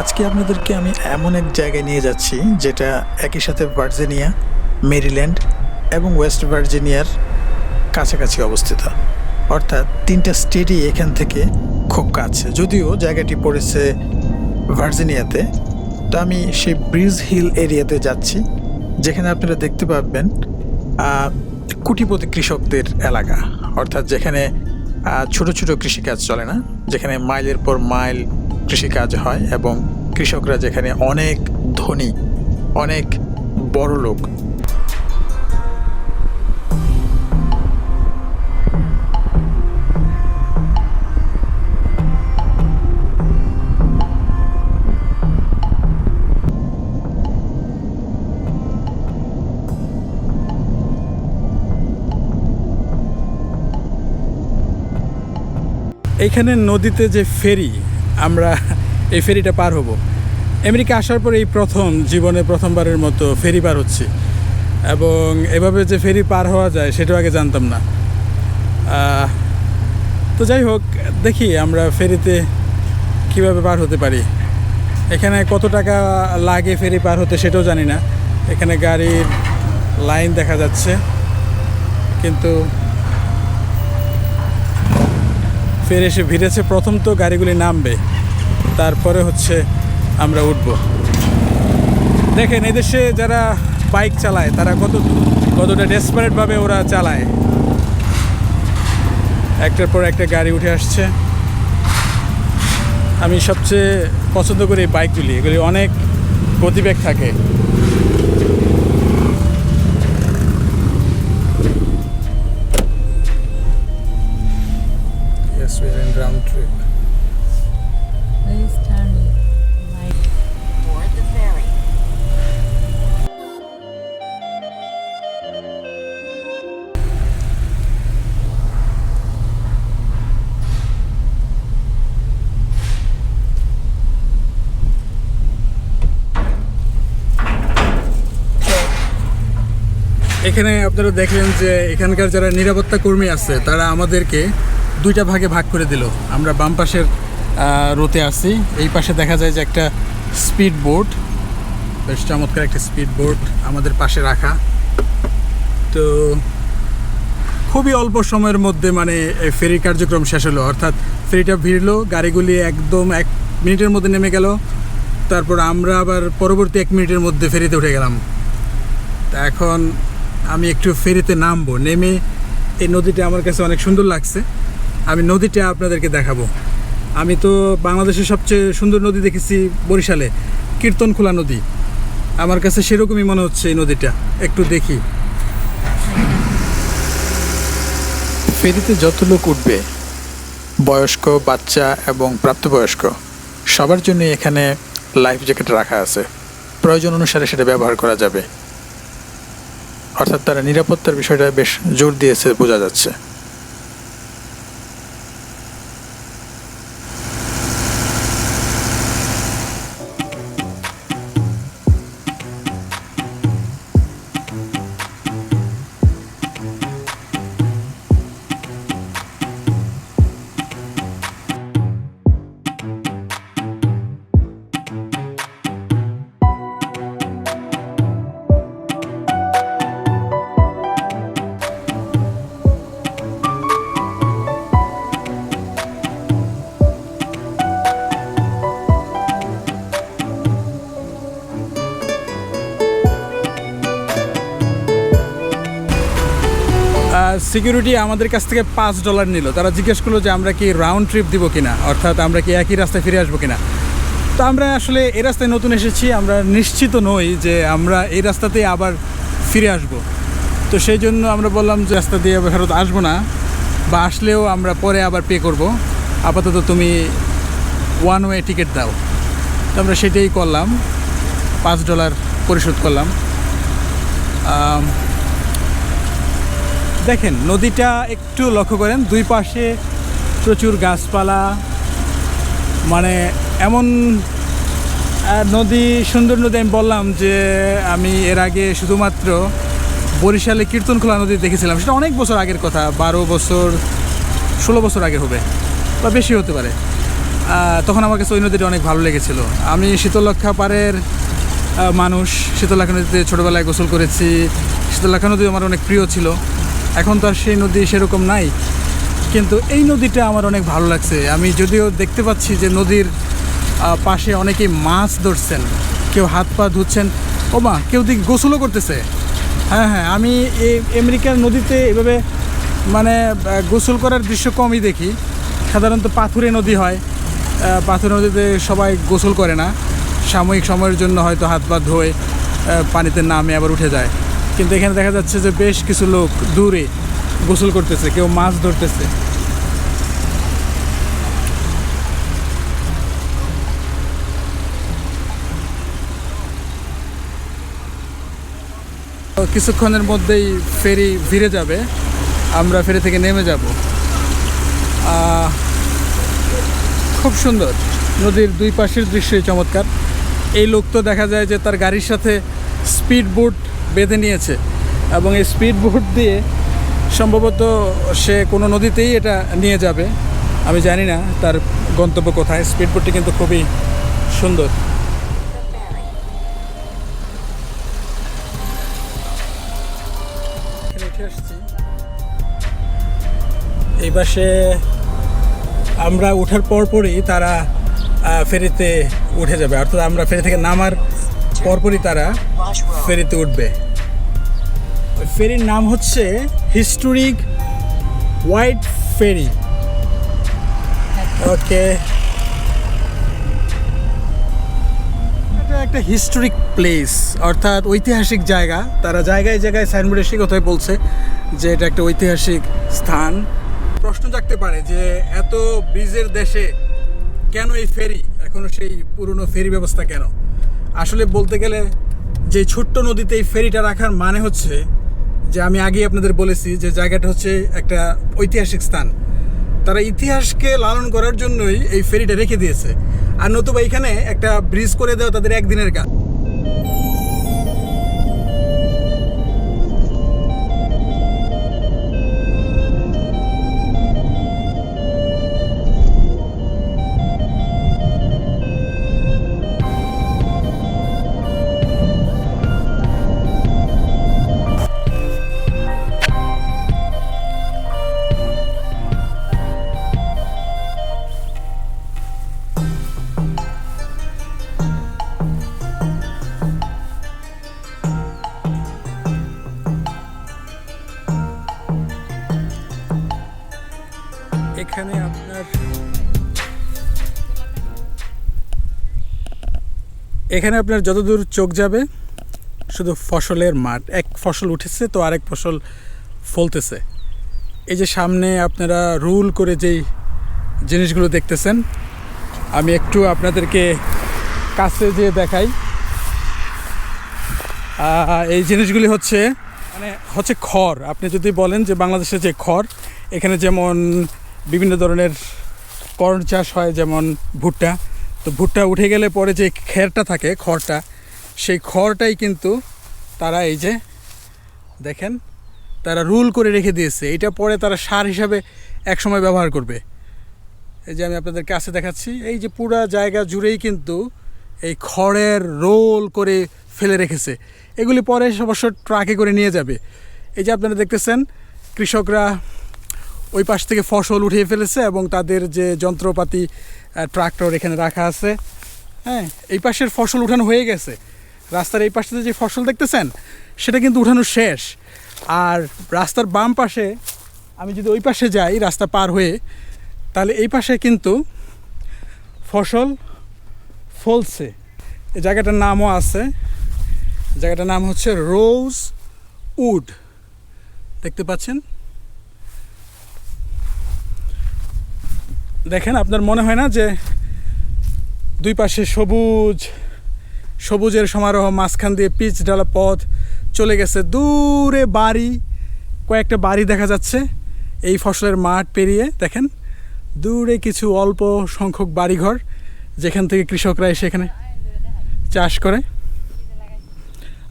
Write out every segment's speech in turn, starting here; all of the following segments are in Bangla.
আজকে আপনাদেরকে আমি এমন এক জায়গায় নিয়ে যাচ্ছি, যেটা একই সাথে ভার্জিনিয়া, মেরিল্যান্ড এবং ওয়েস্ট ভার্জিনিয়ার কাছাকাছি অবস্থিত। অর্থাৎ তিনটা স্টেটই এখান থেকে খুব কাছে। যদিও জায়গাটি পড়েছে ভার্জিনিয়াতে, তো আমি সেই ব্রিজ হিল এরিয়াতে যাচ্ছি, যেখানে আপনারা দেখতে পাবেন কুটিপতি কৃষকদের এলাকা। অর্থাৎ যেখানে ছোট ছোট কৃষিকাজ চলে না? যেখানে মাইলের পর মাইল কৃষিকাজ হয় এবং কৃষকরা যেখানে অনেক ধনী, অনেক বড় লোক এইখানে নদীতে যে ফেরি, আমরা এই ফেরিটা পার হব। আমেরিকা আসার পর এই প্রথম, জীবনে প্রথমবারের মতো ফেরি পার হচ্ছি। এবং এভাবে যে ফেরি পার হওয়া যায়, সেটাও আগে জানতাম না। তো যাই হোক, দেখি আমরা ফেরিতে কীভাবে পার হতে পারি। এখানে কত টাকা লাগে ফেরি পার হতে সেটাও জানি না। এখানে গাড়ির লাইন দেখা যাচ্ছে। কিন্তু ফের এসে ভিড়েছে। প্রথম তো গাড়িগুলি নামবে, তারপরে হচ্ছে আমরা উঠব। দেখেন, এদেশে যারা বাইক চালায়, তারা কত কতটা ডেসপারেটভাবে ওরা চালায়। একটার পর একটা গাড়ি উঠে আসছে। আমি সবচেয়ে পছন্দ করি বাইকগুলি, এগুলি অনেক গতিবেগ থাকে। এখানে আপনারা দেখলেন যে এখানকার যারা নিরাপত্তা কর্মী আছে, তারা আমাদেরকে দুইটা ভাগে ভাগ করে দিল। আমরা বাম পাশের রোতে আছি। এই পাশে দেখা যায় যে একটা স্পিড বোট বেশ চমৎকার একটা স্পিড বোট আমাদের পাশে রাখা। তো খুবই অল্প সময়ের মধ্যে মানে ফেরি কার্যক্রম শেষ হলো। অর্থাৎ ফেরিটা ভিড়লো, গাড়িগুলি একদম এক মিনিটের মধ্যে নেমে গেল। তারপর আমরা আবার পরবর্তী এক মিনিটের মধ্যে ফেরিতে উঠে গেলাম। তা এখন আমি একটু ফেরিতে নামবো, নেমে এই নদীটা আমার কাছে অনেক সুন্দর লাগছে। আমি নদীটা আপনাদেরকে দেখাবো। আমি তো বাংলাদেশের সবচেয়ে সুন্দর নদী দেখেছি বরিশালে, কীর্তনখোলা নদী। আমার কাছে সেরকমই মনে হচ্ছে এই নদীটা। একটু দেখি। ফেরিতে যত লোক উঠবে, বয়স্ক, বাচ্চা এবং প্রাপ্তবয়স্ক, সবার জন্য এখানে লাইফ জ্যাকেট রাখা আছে। প্রয়োজন অনুসারে সেটা ব্যবহার করা যাবে। অর্থাৎ তারা নিরাপত্তার বিষয়টা বেশ জোর দিয়েছে বোঝা যাচ্ছে। সিকিউরিটি আমাদের কাছ থেকে পাঁচ ডলার নিল। তারা জিজ্ঞেস করল যে, আমরা কি রাউন্ড ট্রিপ দিব কিনা? অর্থাৎ আমরা কি একই রাস্তায় ফিরে আসব কিনা? তো আমরা আসলে এই রাস্তায় নতুন এসেছি। আমরা নিশ্চিত নই যে আমরা এই রাস্তাতেই আবার ফিরে আসব। তো সেই জন্য আমরা বললাম যে, রাস্তা দিয়ে ফেরত আসব না বা আসলেও আমরা পরে আবার পে করব। আপাতত তুমি ওয়ান ওয়ে টিকিট দাও। তো আমরা সেটাই করলাম। পাঁচ ডলার পরিশোধ করলাম। দেখেন, নদীটা একটু লক্ষ্য করেন, দুই পাশে প্রচুর গাছপালা মানে এমন নদী, সুন্দর নদী আমি বললাম যে আমি এর আগে শুধুমাত্র বরিশালে কীর্তনখোলা নদী দেখেছিলাম। সেটা অনেক বছর আগের কথা, বারো বছর, ষোলো বছর আগে হবে, বা বেশি হতে পারে। তখন আমার কাছে ওই নদীটা অনেক ভালো লেগেছিল। আমি শীতলক্ষা পাড়ের মানুষ শীতলক্ষা নদীতে ছোটোবেলায় গোসল করেছি। শীতলক্ষা নদী আমার অনেক প্রিয় ছিল। এখন তো আর সেই নদী সেরকম নাই। কিন্তু এই নদীটা আমার অনেক ভালো লাগছে। আমি যদিও দেখতে পাচ্ছি যে নদীর পাশে অনেকেই মাছ ধরছেন, কেউ হাত পা ধুচ্ছেন। ও মা কেউ দিক গোসলও করতেছে। হ্যাঁ হ্যাঁ আমি এই আমেরিকার নদীতে এভাবে মানে গোসল করার দৃশ্য কমই দেখি। সাধারণত পাথুরে নদী হয়। পাথুরে নদীতে সবাই গোসল করে না। সাময়িক সময়ের জন্য হয়তো হাত পা ধোয় পানিতে নামে আবার উঠে যায়। কিন্তু এখানে দেখা যাচ্ছে যে বেশ কিছু লোক দূরে গোসল করতেছে, কেউ মাছ ধরতেছে। কিছুক্ষণের মধ্যেই ফেরি ভিড়ে যাবে, আমরা ফেরি থেকে নেমে যাব। খুব সুন্দর, নদীর দুই পাশের দৃশ্যই চমৎকার। এই লোক তো দেখা যায় যে তার গাড়ির সাথে স্পিড বোট বেঁধে নিয়েছে এবং এই স্পিড বোট দিয়ে সম্ভবত সে কোনো নদীতেই এটা নিয়ে যাবে। আমি জানি না তার গন্তব্য কোথায়। স্পিড বোটটি কিন্তু খুবই সুন্দর। এই পাশে আমরা ওঠার পরপরই তারা ফেরিতে উঠে যাবে। অর্থাৎ আমরা ফেরি থেকে নামার পরপরই তারা ফেরিতে উঠবে। ওই ফেরির নাম হচ্ছে হিস্টোরিক হোয়াইট ফেরি। ওকে। একটা হিস্টোরিক প্লেস, অর্থাৎ ঐতিহাসিক জায়গা। তারা জায়গায় জায়গায় সাইনবোর্ডে সে কথাই বলছে যে এটা একটা ঐতিহাসিক স্থান। প্রশ্ন জাগতে পারে যে এত ব্রিজের দেশে কেন এই ফেরি? এখনও সেই পুরনো ফেরি ব্যবস্থা কেন? আসলে বলতে গেলে যে ছোট্ট নদীতে এই ফেরিটা রাখার মানে হচ্ছে যে আমি আগেই আপনাদের বলেছি যে জায়গাটা হচ্ছে একটা ঐতিহাসিক স্থান। তারা ইতিহাসকে লালন করার জন্যই এই ফেরিটা রেখে দিয়েছে। আর নতুবা এখানে একটা ব্রিজ করে দেওয়া তাদের একদিনের কাজ। এখানে আপনার যতদূর চোখ যাবে, শুধু ফসলের মাঠ, এক ফসল উঠেছে তো আরেক ফসল ফলতেছে। এই যে সামনে আপনারা রুল করে যেই জিনিসগুলো দেখতেছেন, আমি একটু আপনাদেরকে কাছে যেয়ে দেখাই। এই জিনিসগুলি হচ্ছে মানে হচ্ছে খড়। আপনি যদি বলেন যে বাংলাদেশের যে খড়, এখানে যেমন বিভিন্ন ধরনের করণ চাষ হয়, যেমন ভুট্টা তো ভুট্টা উঠে গেলে পরে যে খেরটা থাকে, খড়টা, সেই খড়টাই কিন্তু তারা এই যে দেখেন, তারা রুল করে রেখে দিয়েছে। এটা পরে তারা সার হিসাবে একসময় ব্যবহার করবে। এই যে আমি আপনাদের কাছে দেখাচ্ছি, এই যে পুরা জায়গা জুড়েই কিন্তু এই খড়ের রোল করে ফেলে রেখেছে। এগুলি পরে অবশ্য ট্রাকে করে নিয়ে যাবে। এই যে আপনারা দেখতেছেন, কৃষকরা ওই পাশ থেকে ফসল উঠিয়ে ফেলেছে এবং তাদের যে যন্ত্রপাতি ট্রাক্টর এখানে রাখা আছে। হ্যাঁ এই পাশের ফসল উঠানো হয়ে গেছে। রাস্তার এই পাশে যে ফসল দেখতেছেন, সেটা কিন্তু উঠানো শেষ। আর রাস্তার বাম পাশে, আমি যদি ওই পাশে যাই, রাস্তা পার হয়ে, তাহলে এই পাশে কিন্তু ফসল ফলছে। এই জায়গাটার নামও আছে। জায়গাটার নাম হচ্ছে রোজ উড। দেখতে পাচ্ছেন? দেখেন, আপনার মনে হয় না যে দুই পাশে সবুজ, সবুজের সমারোহ, মাঝখান দিয়ে পিচ ডালা পথ চলে গেছে। দূরে বাড়ি, কয়েকটা বাড়ি দেখা যাচ্ছে এই ফসলের মাঠ পেরিয়ে। দেখেন, দূরে কিছু অল্প সংখ্যক বাড়িঘর যেখান থেকে কৃষকরা এসে এখানে চাষ করে।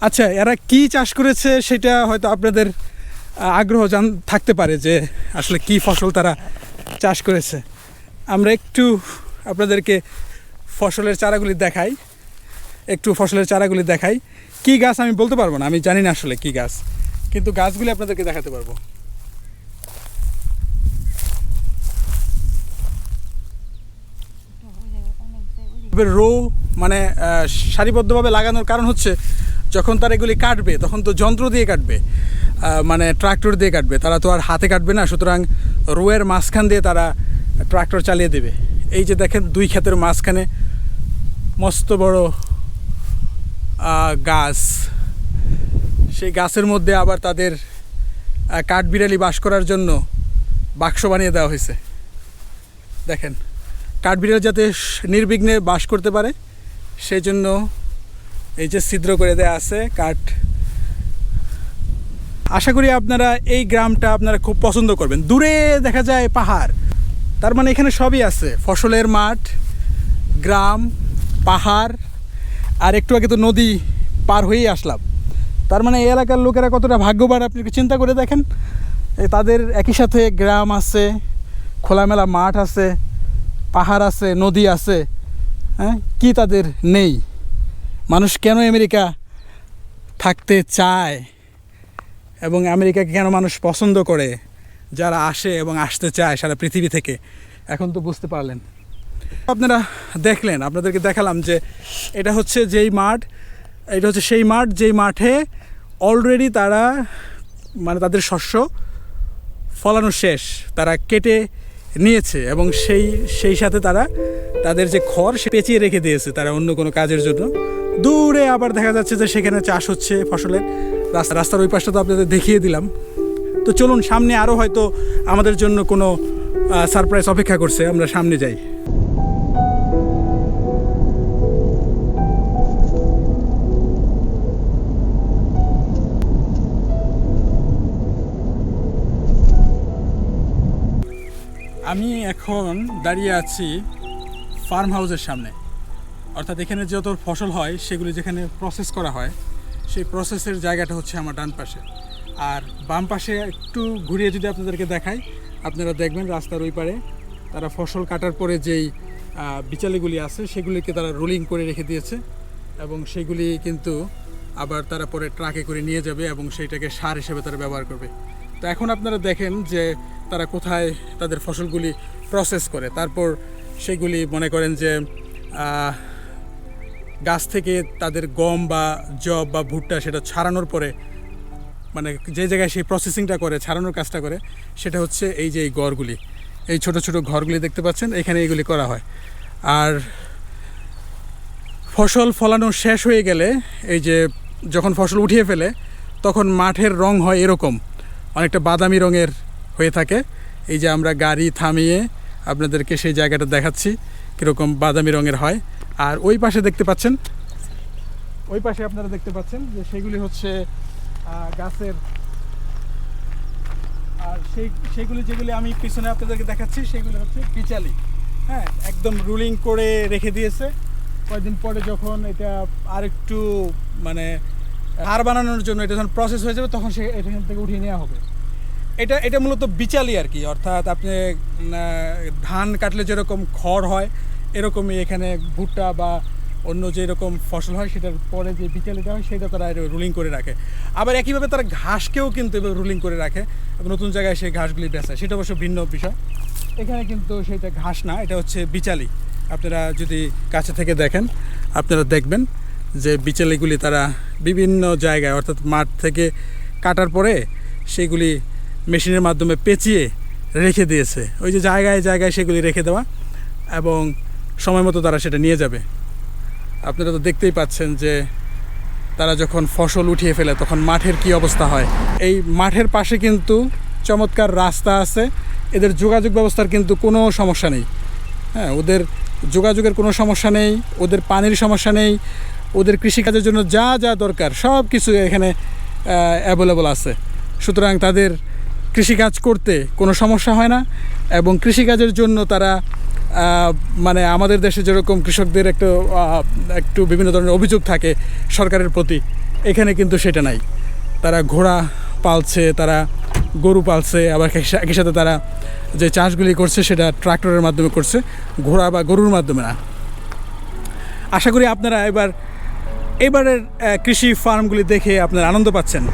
আচ্ছা এরা কি চাষ করেছে সেটা হয়তো আপনাদের আগ্রহ জান, থাকতে পারে যে আসলে কি ফসল তারা চাষ করেছে। আমরা একটু আপনাদেরকে ফসলের চারাগুলি দেখাই। একটু ফসলের চারাগুলি দেখাই। কি গাছ আমি বলতে পারব না, আমি জানি না আসলে কি গাছ। কিন্তু গাছগুলি আপনাদেরকে দেখাতে পারব। রো মানে সারিবদ্ধভাবে লাগানোর কারণ হচ্ছে, যখন তারা এগুলি কাটবে, তখন তো যন্ত্র দিয়ে কাটবে মানে ট্রাক্টর দিয়ে কাটবে। তারা তো আর হাতে কাটবে না, সুতরাং রোয়ের মাঝখান দিয়ে তারা ট্রাক্টর চালিয়ে দেবে। এই যে দেখেন দুই ক্ষেতের মাঝখানে মস্ত বড় গাছ। সেই গাছের মধ্যে আবার তাদের কাঠবিড়ালি বাস করার জন্য বাক্স বানিয়ে দেওয়া হয়েছে। দেখেন, কাঠবিড়াল যাতে নির্বিঘ্নে বাস করতে পারে সেই জন্য এই যে ছিদ্র করে দেওয়া আছে কাঠ। আশা করি আপনারা এই গ্রামটা আপনারা খুব পছন্দ করবেন। দূরে দেখা যায় পাহাড় তার মানে এখানে সবই আছে। ফসলের মাঠ, গ্রাম, পাহাড়, আর একটু আগে তো নদী পার হয়েই আসলাম। তার মানে এই এলাকার লোকেরা কতটা ভাগ্যবান, আপনি একটু চিন্তা করে দেখেন। তাদের একই সাথে গ্রাম আছে, খোলামেলা মাঠ আছে, পাহাড় আছে, নদী আছে হ্যাঁ? কী তাদের নেই? মানুষ কেন আমেরিকা থাকতে চায়? এবং আমেরিকাকে কেন মানুষ পছন্দ করে? যারা আসে এবং আসতে চায় সারা পৃথিবী থেকে, এখন তো বুঝতে পারলেন। আপনারা দেখলেন, আপনাদেরকে দেখালাম যে এটা হচ্ছে যেই মাঠ, এটা হচ্ছে সেই মাঠ, যেই মাঠে অলরেডি তারা মানে তাদের শস্য ফলানো শেষ, তারা কেটে নিয়েছে এবং সেই সেই সাথে তারা তাদের যে খড় সে পেঁচিয়ে রেখে দিয়েছে তারা অন্য কোনো কাজের জন্য। দূরে আবার দেখা যাচ্ছে যে সেখানে চাষ হচ্ছে ফসলের, রাস্তা, রাস্তার ওই পাশটা তো আপনাদের দেখিয়ে দিলাম। তো চলুন, সামনে আরও হয়তো আমাদের জন্য কোনো সারপ্রাইজ অপেক্ষা করছে, আমরা সামনে যাই। আমি এখন দাঁড়িয়ে আছি ফার্ম হাউসের সামনে। অর্থাৎ এখানে যত ফসল হয়, সেগুলি যেখানে প্রসেস করা হয়, সেই প্রসেসের জায়গাটা হচ্ছে আমার ডান পাশে। আর বাম পাশে একটু ঘুরিয়ে যদি আপনাদেরকে দেখাই, আপনারা দেখবেন রাস্তার ওই পারে তারা ফসল কাটার পরে যেই বিচালিগুলি আছে, সেগুলিকে তারা রোলিং করে রেখে দিয়েছে এবং সেগুলি কিন্তু আবার তারা পরে ট্রাকে করে নিয়ে যাবে এবং সেইটাকে সার হিসেবে তারা ব্যবহার করবে। তো এখন আপনারা দেখেন যে তারা কোথায় তাদের ফসলগুলি প্রসেস করে। তারপর সেগুলি মনে করেন যে গাছ থেকে তাদের গম বা জব বা ভুট্টা সেটা ছাড়ানোর পরে মানে যে জায়গায় সেই প্রসেসিংটা করে, ছাড়ানোর কাজটা করে, সেটা হচ্ছে এই যে এই ঘরগুলি এই ছোট ছোট ঘরগুলি দেখতে পাচ্ছেন, এখানে এইগুলি করা হয়। আর ফসল ফলানো শেষ হয়ে গেলে এই যে যখন ফসল উঠিয়ে ফেলে, তখন মাঠের রং হয় এরকম। অনেকটা বাদামি রঙের হয়ে থাকে। এই যে আমরা গাড়ি থামিয়ে আপনাদেরকে সেই জায়গাটা দেখাচ্ছি, কীরকম বাদামি রঙের হয়। আর ওই পাশে দেখতে পাচ্ছেন, ওই পাশে আপনারা দেখতে পাচ্ছেন যে সেগুলি হচ্ছে গাছের। আর সেই সেগুলি যেগুলি আমি পিছনে আপনাদেরকে দেখাচ্ছি সেগুলি হচ্ছে বিচালি হ্যাঁ একদম রুলিং করে রেখে দিয়েছে। কয়েকদিন পরে যখন এটা আরেকটু মানে হার বানানোর জন্য এটা যখন প্রসেস হয়ে যাবে, তখন সে এখান থেকে উঠিয়ে নেওয়া হবে। এটা এটা মূলত বিচালি আর কি, অর্থাৎ আপনি ধান কাটলে যেরকম খড় হয়, এরকমই এখানে ভুট্টা বা অন্য যে রকম ফসল হয় সেটার পরে যে বিচালিটা হয়, সেটা তারা রুলিং করে রাখে। আবার একইভাবে তারা ঘাসকেও কিন্তু এবার রুলিং করে রাখে। এবং নতুন জায়গায় সেই ঘাসগুলি বেচায় সেটা অবশ্য ভিন্ন বিষয়। এখানে কিন্তু সেটা ঘাস না, এটা হচ্ছে বিচালি। আপনারা যদি কাছে থেকে দেখেন, আপনারা দেখবেন যে বিচালিগুলি তারা বিভিন্ন জায়গায়, অর্থাৎ মাঠ থেকে কাটার পরে সেগুলি মেশিনের মাধ্যমে পেঁচিয়ে রেখে দিয়েছে। ওই যে জায়গায় জায়গায় সেগুলি রেখে দেওয়া এবং সময় মতো তারা সেটা নিয়ে যাবে। আপনারা তো দেখতেই পাচ্ছেন যে তারা যখন ফসল উঠিয়ে ফেলে, তখন মাঠের কি অবস্থা হয়? এই মাঠের পাশে কিন্তু চমৎকার রাস্তা আছে। এদের যোগাযোগ ব্যবস্থার কিন্তু কোনো সমস্যা নেই। হ্যাঁ ওদের যোগাযোগের কোনো সমস্যা নেই, ওদের পানির সমস্যা নেই, ওদের কৃষিকাজের জন্য যা যা দরকার সব কিছু এখানে অ্যাভেলেবল আছে। সুতরাং তাদের কৃষিকাজ করতে কোনো সমস্যা হয় না এবং কৃষিকাজের জন্য তারা মানে আমাদের দেশে যেরকম কৃষকদের একটু একটু বিভিন্ন ধরনের অভিযোগ থাকে সরকারের প্রতি, এখানে কিন্তু সেটা নাই। তারা ঘোড়া পালছে, তারা গরু পালছে, আবার একই- সাথে তারা যে চাষগুলি করছে সেটা ট্রাক্টরের মাধ্যমে করছে, ঘোড়া বা গরুর মাধ্যমে না। আশা করি আপনারা এবার, এবারের কৃষি ফার্মগুলি দেখে আপনারা আনন্দ পাচ্ছেন।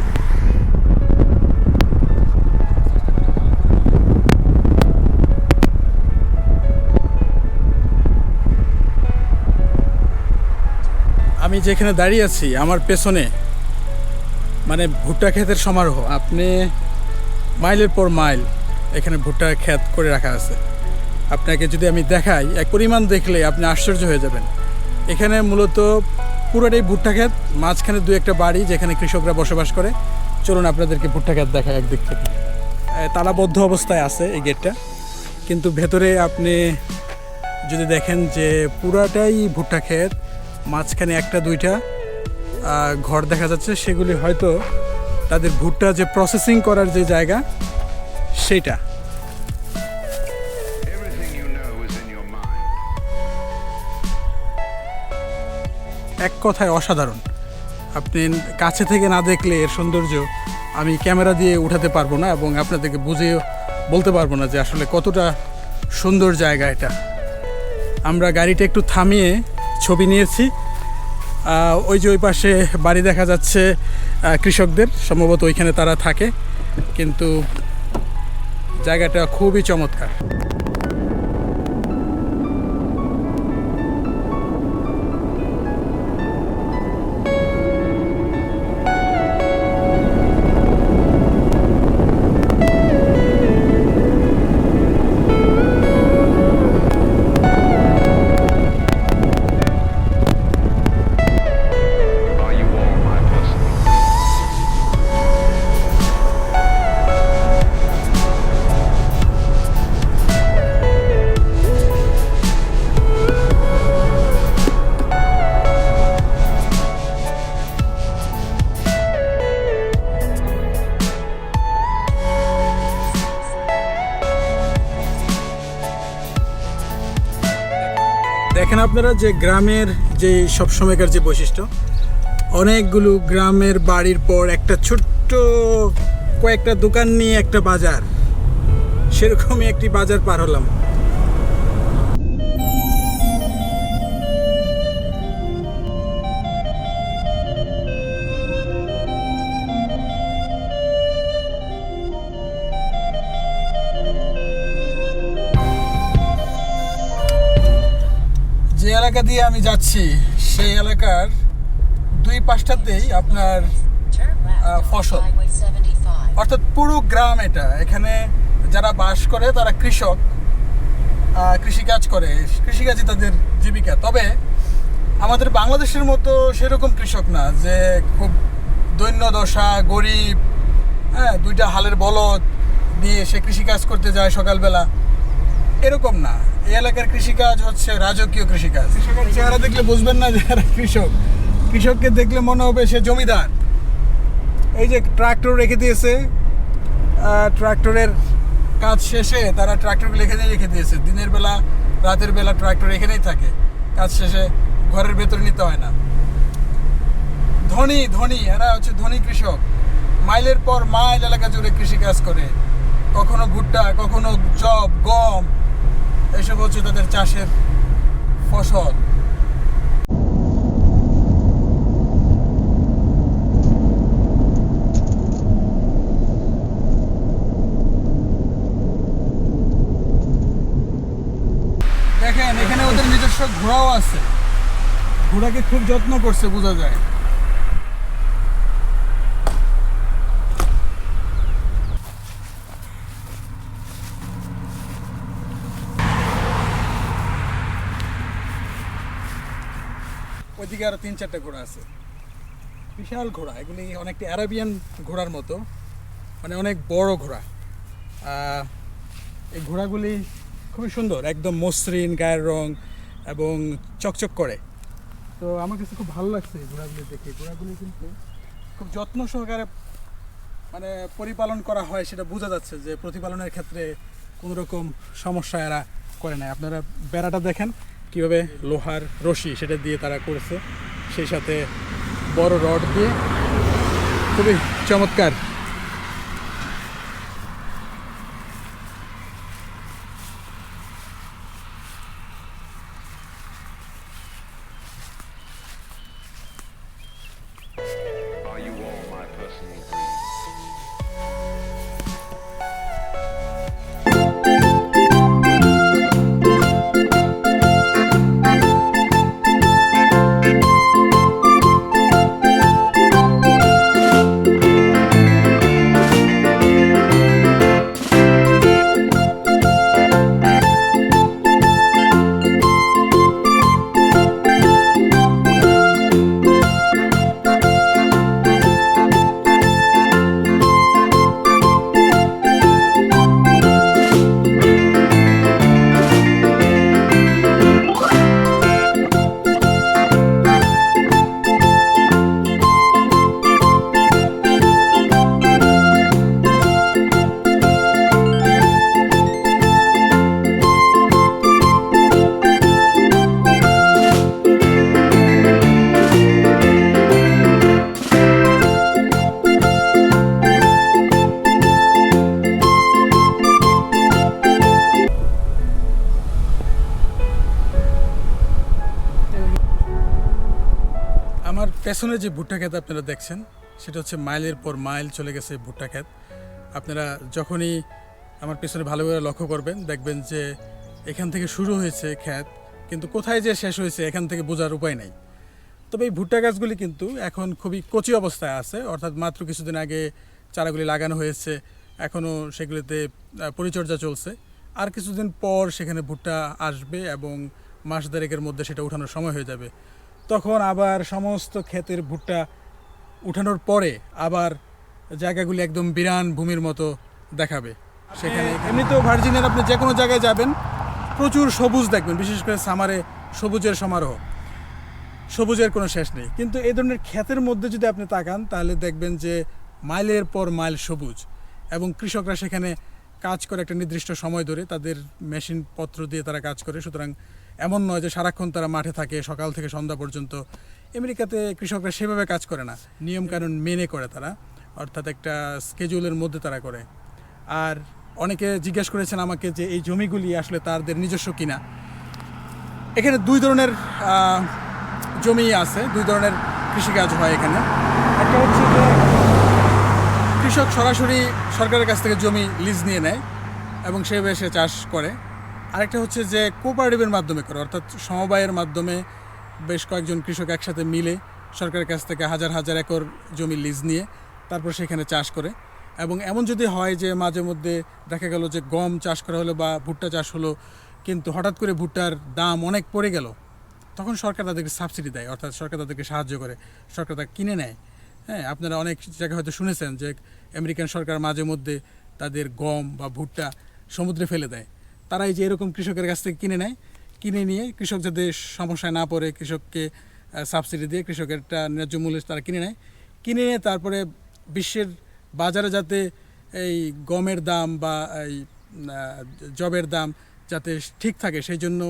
আমি যেখানে দাঁড়িয়ে আছি, আমার পেছনে মানে ভুট্টা ক্ষেতের সমারোহ, আপনি মাইলের পর মাইল এখানে ভুট্টা ক্ষেত করে রাখা আছে। আপনাকে যদি আমি দেখাই, এক পরিমাণ দেখলে আপনি আশ্চর্য হয়ে যাবেন। এখানে মূলত পুরোটাই ভুট্টা ক্ষেত, মাঝখানে দু একটা বাড়ি যেখানে কৃষকরা বসবাস করে। চলুন আপনাদেরকে ভুট্টা ক্ষেত দেখায় একদিক থেকে। তালাবদ্ধ অবস্থায় আছে এই গেটটা। কিন্তু ভেতরে আপনি যদি দেখেন যে পুরাটাই ভুট্টা ক্ষেত মাঝখানে একটা দুইটা ঘর দেখা যাচ্ছে সেগুলি হয়তো তাদের ভুট্টা যে প্রসেসিং করার যে জায়গা mind. এক কথায় অসাধারণ। আপনি কাছে থেকে না দেখলে এর সৌন্দর্য আমি ক্যামেরা দিয়ে উঠাতে পারব না এবং আপনাদেরকে বুঝিয়ে বলতে পারব না যে আসলে কতটা সুন্দর জায়গা এটা। আমরা গাড়িটা একটু থামিয়ে ছবি নিয়েছি। ওই যে ওই পাশে বাড়ি দেখা যাচ্ছে কৃষকদের, সম্ভবত ওইখানে তারা থাকে। কিন্তু জায়গাটা খুবই চমৎকার। যে গ্রামের যে সব সময়কার যে বৈশিষ্ট্য, অনেকগুলো গ্রামের বাড়ির পর একটা ছোট্ট কয়েকটা দোকান নিয়ে একটা বাজার। সেরকমই একটি বাজার পার হলাম। এলাকা দিয়ে আমি যাচ্ছি, সেই এলাকার দুই পাশটাতেই আপনার ফসল। অর্থাৎ পুরো গ্রাম এটা। এখানে যারা বাস করে, তারা কৃষক কৃষিকাজ করে। কৃষিকাজই তাদের জীবিকা। তবে আমাদের বাংলাদেশের মতো সেরকম কৃষক না, যে খুব দৈন্য দশা, গরিব হ্যাঁ দুইটা হালের বলদ নিয়ে সে কৃষিকাজ করতে যায় সকালবেলা। এরকম না। এই এলাকার কৃষিকাজ হচ্ছে রাজকীয় কৃষিকাজ। কৃষকের চেহারা দেখলে বুঝবেন না যে এরা কৃষক। কৃষককে দেখলে মনে হবে সে জমিদার। এই যে ট্রাক্টর রেখে দিয়েছে ট্রাক্টরের কাজ শেষে তারা ট্রাক্টরগুলো এখানেই রেখে দিয়েছে। দিনের বেলা রাতের বেলা ট্রাক্টর এখানেই থাকে। কাজ শেষে ঘরের ভেতরে নিতে হয় না। ধনী ধনী এরা হচ্ছে ধনী কৃষক। মাইলের পর মাইল এলাকা জুড়ে কৃষিকাজ করে। কখনো ভুট্টা কখনো জব গম। এসব হচ্ছে তাদের চাষের ফসল। দেখেন, এখানে ওদের নিজস্ব ঘোড়াও আছে। ঘোড়াকে খুব যত্ন করছে, বোঝা যায়। ওইদিকে আরও তিন চারটা ঘোড়া আছে। বিশাল ঘোড়া, এগুলি অনেকটা অ্যারাবিয়ান ঘোড়ার মতো মানে অনেক বড় ঘোড়া। এই ঘোড়াগুলি খুবই সুন্দর, একদম মসৃণ, গায়ের রং এবং চকচক করে। তো আমার কাছে খুব ভালো লাগছে এই ঘোড়াগুলি দেখে। ঘোড়াগুলি কিন্তু খুব যত্ন সহকারে মানে পরিপালন করা হয়, সেটা বোঝা যাচ্ছে যে প্রতিপালনের ক্ষেত্রে কোনো রকম সমস্যা এরা করে না আপনারা বেড়াটা দেখেন। কীভাবে লোহার রশি সেটা দিয়ে তারা করেছে সেই সাথে বড় রড দিয়ে খুবই চমৎকার পেছনে যে ভুট্টা ক্ষেত আপনারা দেখছেন, সেটা হচ্ছে মাইলের পর মাইল চলে গেছে ভুট্টা ক্ষেত। আপনারা যখনই আমার পেছনে ভালোভাবে লক্ষ্য করবেন, দেখবেন যে এখান থেকে শুরু হয়েছে ক্ষেত, কিন্তু কোথায় যে শেষ হয়েছে এখান থেকে বোঝার উপায় নাই। তবে এই ভুট্টা গাছগুলি কিন্তু এখন খুবই কচি অবস্থায় আছে, অর্থাৎ মাত্র কিছুদিন আগে চারাগুলি লাগানো হয়েছে এখনও সেগুলিতে পরিচর্যা চলছে। আর কিছুদিন পর সেখানে ভুট্টা আসবে এবং মাস দেড়েকের মধ্যে সেটা উঠানোর সময় হয়ে যাবে। তখন আবার সমস্ত ক্ষেতের ভুট্টা উঠানোর পরে আবার জায়গাগুলি একদম বিরান ভূমির মতো দেখাবে। সেখানে এমনিতেও ভার্জিনিয়ার আপনি যে কোনো জায়গায় যাবেন প্রচুর সবুজ দেখবেন বিশেষ করে সামারে সবুজের সমারোহ। সবুজের কোনো শেষ নেই। কিন্তু এই ধরনের ক্ষেতের মধ্যে যদি আপনি তাকান তাহলে দেখবেন যে মাইলের পর মাইল সবুজ এবং কৃষকরা সেখানে কাজ করে একটা নির্দিষ্ট সময় ধরে তাদের মেশিনপত্র দিয়ে তারা কাজ করে। সুতরাং এমন নয় যে সারাক্ষণ তারা মাঠে থাকে, সকাল থেকে সন্ধ্যা পর্যন্ত। আমেরিকাতে কৃষকরা সেভাবে কাজ করে না। নিয়মকানুন মেনে করে তারা। অর্থাৎ একটা স্কেজুলের মধ্যে তারা করে। আর অনেকে জিজ্ঞেস করেছেন আমাকে যে এই জমিগুলি আসলে তাদের নিজস্ব কিনা। এখানে দুই ধরনের জমি আছে। দুই ধরনের কৃষিকাজ হয় এখানে। একটা হচ্ছে যে কৃষক সরাসরি সরকারের কাছ থেকে জমি লিজ নিয়ে নেয় এবং সেভাবে সে চাষ করে। আরেকটা হচ্ছে যে কোপারেটিভের মাধ্যমে করে, অর্থাৎ সমবায়ের মাধ্যমে বেশ কয়েকজন কৃষক একসাথে মিলে সরকারের কাছ থেকে হাজার হাজার একর জমি লিজ নিয়ে তারপর সেখানে চাষ করে। এবং এমন যদি হয় যে মাঝে মধ্যে দেখা গেল যে গম চাষ করা হলো বা ভুট্টা চাষ হলো, কিন্তু হঠাৎ করে ভুট্টার দাম অনেক পড়ে গেল, তখন সরকার তাদেরকে সাবসিডি দেয়, অর্থাৎ সরকার তাদেরকে সাহায্য করে, সরকার তা কিনে নেয়। হ্যাঁ আপনারা অনেক জায়গায় হয়তো শুনেছেন যে আমেরিকান সরকার মাঝে মধ্যে তাদের গম বা ভুট্টা সমুদ্রে ফেলে দেয়। তারা এই যে এরকম কৃষকের কাছ থেকে কিনে নেয়, কিনে নিয়ে কৃষক যাতে সমস্যায় না পড়ে, কৃষককে সাবসিডি দিয়ে কৃষকেরটা ন্যায্য মূল্যে তারা কিনে নেয়। কিনে নিয়ে তারপরে বিশ্বের বাজারে যাতে এই গমের দাম বা এই জবের দাম যাতে ঠিক থাকে, সেই জন্য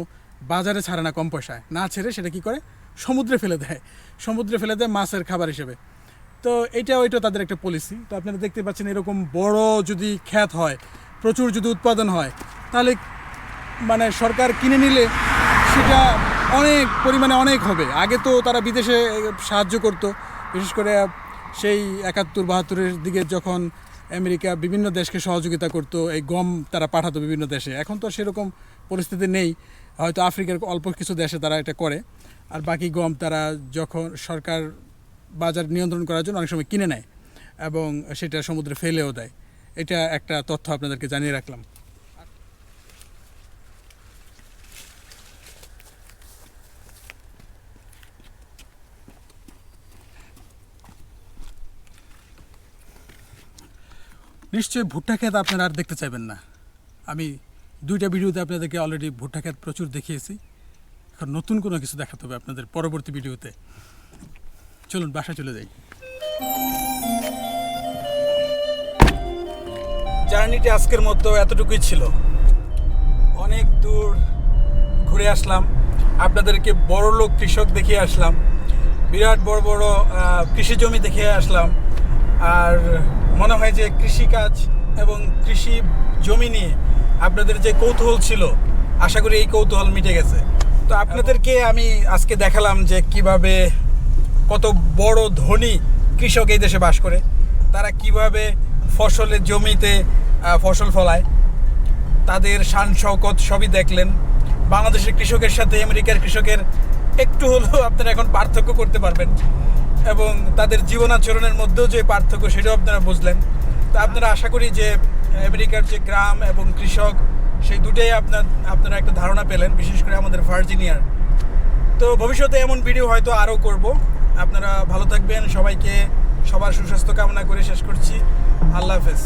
বাজারে ছাড়ে না কম পয়সায়। না ছেড়ে সেটা কি করে? সমুদ্রে ফেলে দেয়। সমুদ্রে ফেলে দেয় মাছের খাবার হিসেবে। তো এটা ওইটা তাদের একটা পলিসি তো আপনারা দেখতে পাচ্ছেন এরকম বড় যদি খ্যাত হয় প্রচুর যদি উৎপাদন হয়, তাহলে মানে সরকার কিনে নিলে সেটা অনেক পরিমাণে অনেক হবে। আগে তো তারা বিদেশে সাহায্য করতো, বিশেষ করে সেই একাত্তর, বাহাত্তরের দিকে যখন আমেরিকা বিভিন্ন দেশকে সহযোগিতা করতো, এই গম তারা পাঠাতো বিভিন্ন দেশে। এখন তো সেরকম পরিস্থিতি নেই, হয়তো আফ্রিকার অল্প কিছু দেশে তারা এটা করে, আর বাকি গম তারা যখন সরকার বাজার নিয়ন্ত্রণ করার জন্য অনেক সময় কিনে নেয় এবং সেটা সমুদ্রে ফেলেও দেয়। এটা একটা তথ্য আপনাদেরকে জানিয়ে রাখলাম। নিশ্চয়ই ভুট্টা ক্ষেত আপনারা আর দেখতে চাইবেন না। আমি দুইটা ভিডিওতে আপনাদেরকে অলরেডি ভুট্টা ক্ষেত প্রচুর দেখিয়েছি। এখন নতুন কোনো কিছু দেখাতে হবে আপনাদের পরবর্তী ভিডিওতে। চলুন বাসা চলে যাই। জার্নিটি আজকের মতো এতটুকুই ছিল। অনেক দূর ঘুরে আসলাম। আপনাদেরকে বড় লোক কৃষক দেখিয়ে আসলাম। বিরাট বড় বড় কৃষি জমি দেখিয়ে আসলাম। আর মনে হয় যে কৃষিকাজ এবং কৃষি জমি নিয়ে আপনাদের যে কৌতূহল ছিল, আশা করি এই কৌতূহল মিটে গেছে। তো আপনাদেরকে আমি আজকে দেখালাম যে কীভাবে কত বড় ধনী কৃষক এই দেশে বাস করে। তারা কীভাবে ফসলের জমিতে ফসল ফলায়। তাদের শান শওকত সবই দেখলেন। বাংলাদেশের কৃষকের সাথে আমেরিকার কৃষকের একটু হলেও আপনারা এখন পার্থক্য করতে পারবেন। এবং তাদের জীবনাচরণের মধ্যেও যে পার্থক্য, সেটাও আপনারা বুঝলেন। তো আপনারা আশা করি যে আমেরিকার যে গ্রাম এবং কৃষক, সেই দুটাই আপনার, আপনারা একটা ধারণা পেলেন, বিশেষ করে আমাদের ভার্জিনিয়ার। তো ভবিষ্যতে এমন ভিডিও হয়তো আরও করব। আপনারা ভালো থাকবেন। সবাইকে সবার সুস্বাস্থ্য কামনা করে শেষ করছি। আল্লাহ হাফেজ।